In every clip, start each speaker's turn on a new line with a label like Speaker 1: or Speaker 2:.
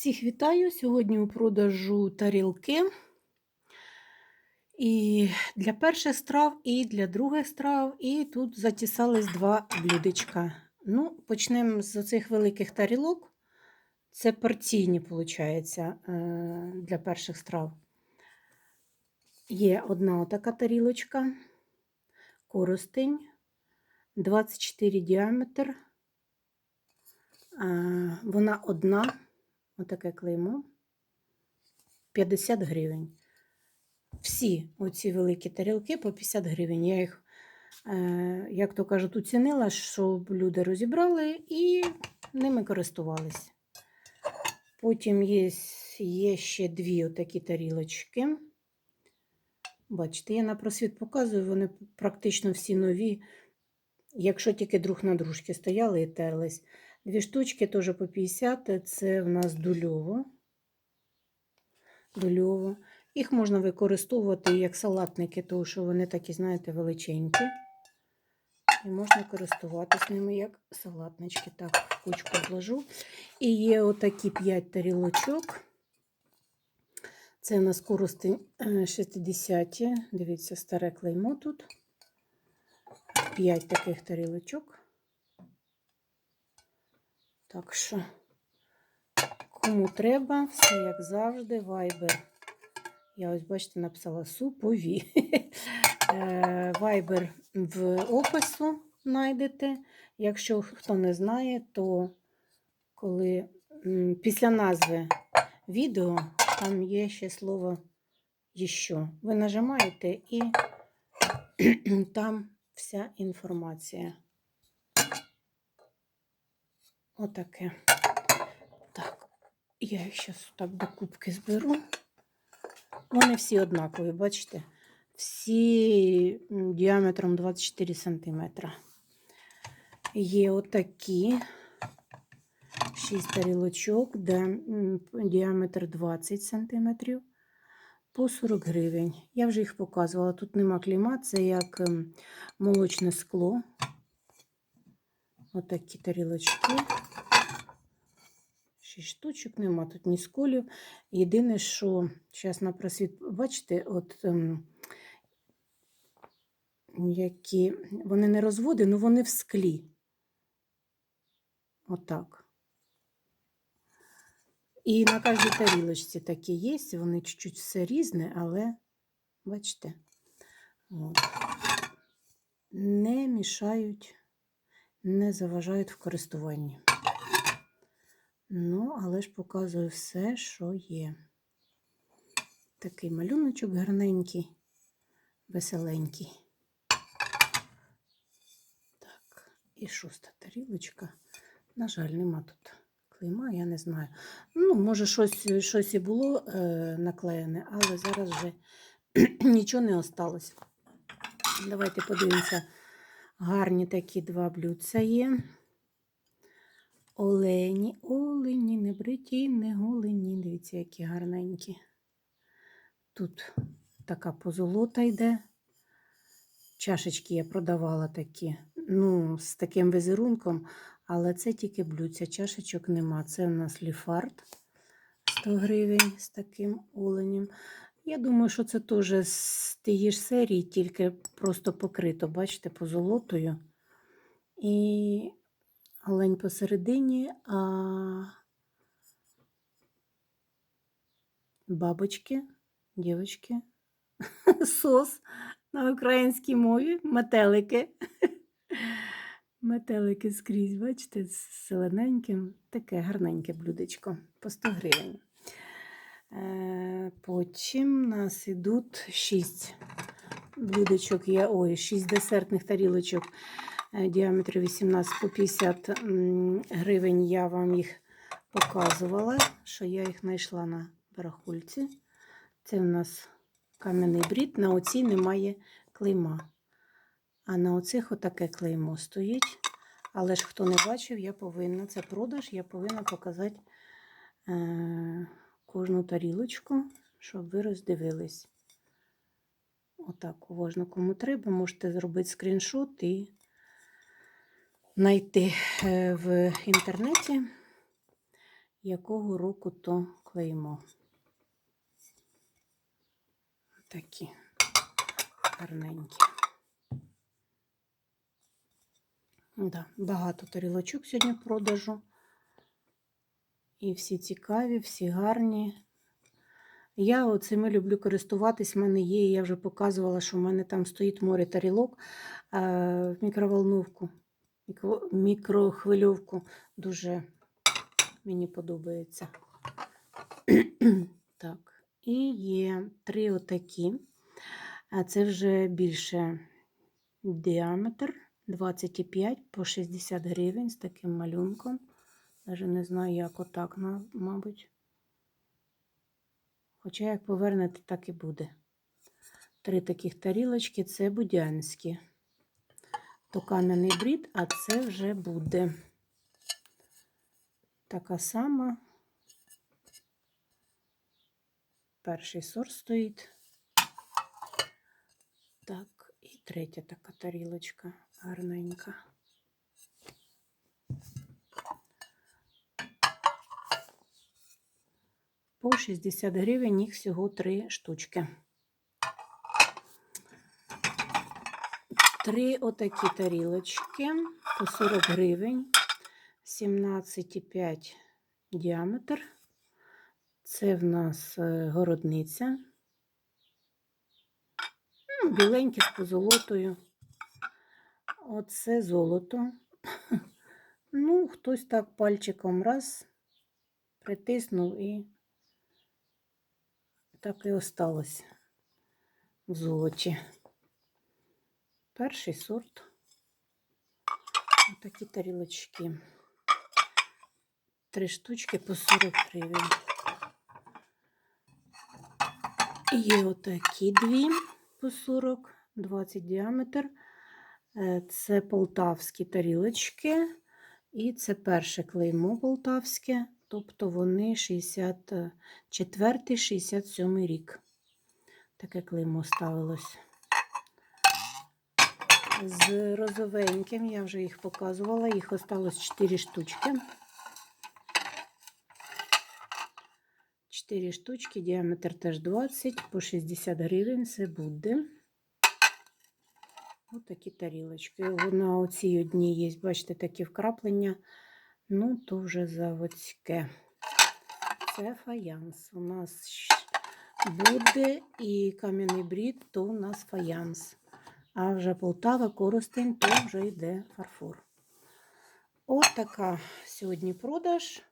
Speaker 1: Всіх вітаю! Сьогодні у продажу тарілки. І для перших страв, і для других страв. І тут затісались два блюдечка. Ну, Почнемо з оцих великих тарілок. Це порційні, виходить, для перших страв. Є одна отака тарілочка, коростень, 24 діаметр. Вона одна, отаке клеймо, 50 гривень. Всі оці великі тарілки по 50 гривень. Я їх, е, як то кажуть, оцінила, щоб люди розібрали і ними користувались. Потім є, є ще дві отакі тарілочки. Бачите, я на просвіт показую, вони практично всі нові, якщо тільки друг на дружки стояли і терлись. Дві штучки теж по 50, це в нас дульово. Дульово. Їх можна використовувати як салатники, тому що вони такі, знаєте, величенькі. І можна користуватися ними як салатнички. Так, в кучку зложу. І є отакі 5 тарілочок. Це у нас коростень 60. Дивіться, старе клеймо тут. 5 таких тарілочок. Так що, кому треба, все як завжди, вайбер. Я ось, бачите, написала супові. Вайбер в опису знайдете. Якщо хто не знає, то коли після назви відео там є ще слово «Іще». Ви нажимаєте і там вся інформація. Отаке. Так, я їх зараз так до кубки зберу. Вони всі однакові, бачите? Всі діаметром 24 см. Є отакі 6 тарілочок, де діаметр 20 см по 40 гривень. Я вже їх показувала. Тут нема кліма, це як молочне скло. Отакі тарілочки. 6 штучок, нема тут ні сколів. Єдине, що зараз на просвіт, бачите, от ем, які вони не розводи, але вони в склі. Отак. І на кожній тарілочці такі є, вони чуть-чуть все різне, але, бачите, от. не мішають, не заважають в користуванні. Ну, але ж показую все, що є. Такий малюночок гарненький, веселенький. Так, і шоста тарілочка. На жаль, нема тут клейма, я не знаю. Ну, може, щось щось і було е, наклеєне, але зараз вже нічого не осталось. Давайте подивимося. Гарні такі два блюдця є. Олені, олені, не бриті, не голені. Дивіться, які гарненькі. Тут така позолота йде. Чашечки я продавала такі, ну, з таким візерунком, але це тільки блюдця, чашечок нема. Це у нас ліфард 100 гривень з таким оленем. Я думаю, що це теж з тієї ж серії, тільки просто покрито, бачите, позолотою. І олень посередині, а бабочки, дівчатки, сос на українській мові, метелики. Метелики скрізь, бачите, з зелененьким, таке гарненьке блюдечко по 100 гривень. Е, потім у нас ідуть 6 блюдечок, є, ой, 6 десертних тарілочок Е, діаметр 18 по 50 гривень. Я вам їх показувала, що я їх знайшла на барахульці. Це у нас кам'яний брід, на оцій немає клейма. А на оцих отаке клеймо стоїть. Але ж хто не бачив, я повинна, це продаж, я повинна показати е, кожну тарілочку, щоб ви роздивились. Отак, уважно, кому треба, можете зробити скріншот і знайти е, в інтернеті якого року то клеймо. Такі гарненькі. Да, багато тарілочок сьогодні продажу. І всі цікаві, всі гарні. Я оцими люблю користуватись. В мене є, я вже показувала, що в мене там стоїть море тарілок е, в мікроволновку, мікрохвильовку. Дуже мені подобається. так, і є три отакі. А це вже більше діаметр 25 по 60 гривень з таким малюнком. Даже не знаю, як отак, мабуть. Хоча як повернете, так і буде. Три таких тарілочки це будянські. То кам'яний брід, а це вже буде така сама. Перший сорт стоїть. Так, і третя така тарілочка гарненька. По 60 гривень їх всього три штучки. Три отакі тарілочки по 40 гривень, 17,5 діаметр. Це в нас е, городниця. Ну, Біленькі з позолотою. Оце золото. Ну, хтось так пальчиком раз притиснув і так і осталось в золоті. Перший сорт. Отакі тарілочки. Три штучки по 40 гривень. Є отакі дві по 40, 20 діаметр. Е, Це полтавські тарілочки. І це перше клеймо полтавське, тобто вони 64-67 рік. Таке клеймо ставилось. З розовеньким я вже їх показувала, їх осталось 4 штучки. 4 штучки, діаметр теж 20, по 60 гривень це буде. Ось такі тарілочки. На оцій одній є, бачите, такі вкраплення. Ну, то вже заводське. Це фаянс. У нас буде і кам'яний брід, то у нас фаянс. А вже Полтава, Коростень, то вже йде фарфор. От така сьогодні продаж.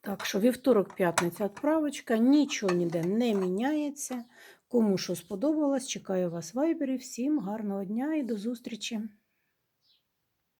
Speaker 1: Так що вівторок, п'ятниця відправочка, нічого ніде не міняється. Кому що сподобалось, чекаю вас в вайбері. Всім гарного дня і до зустрічі!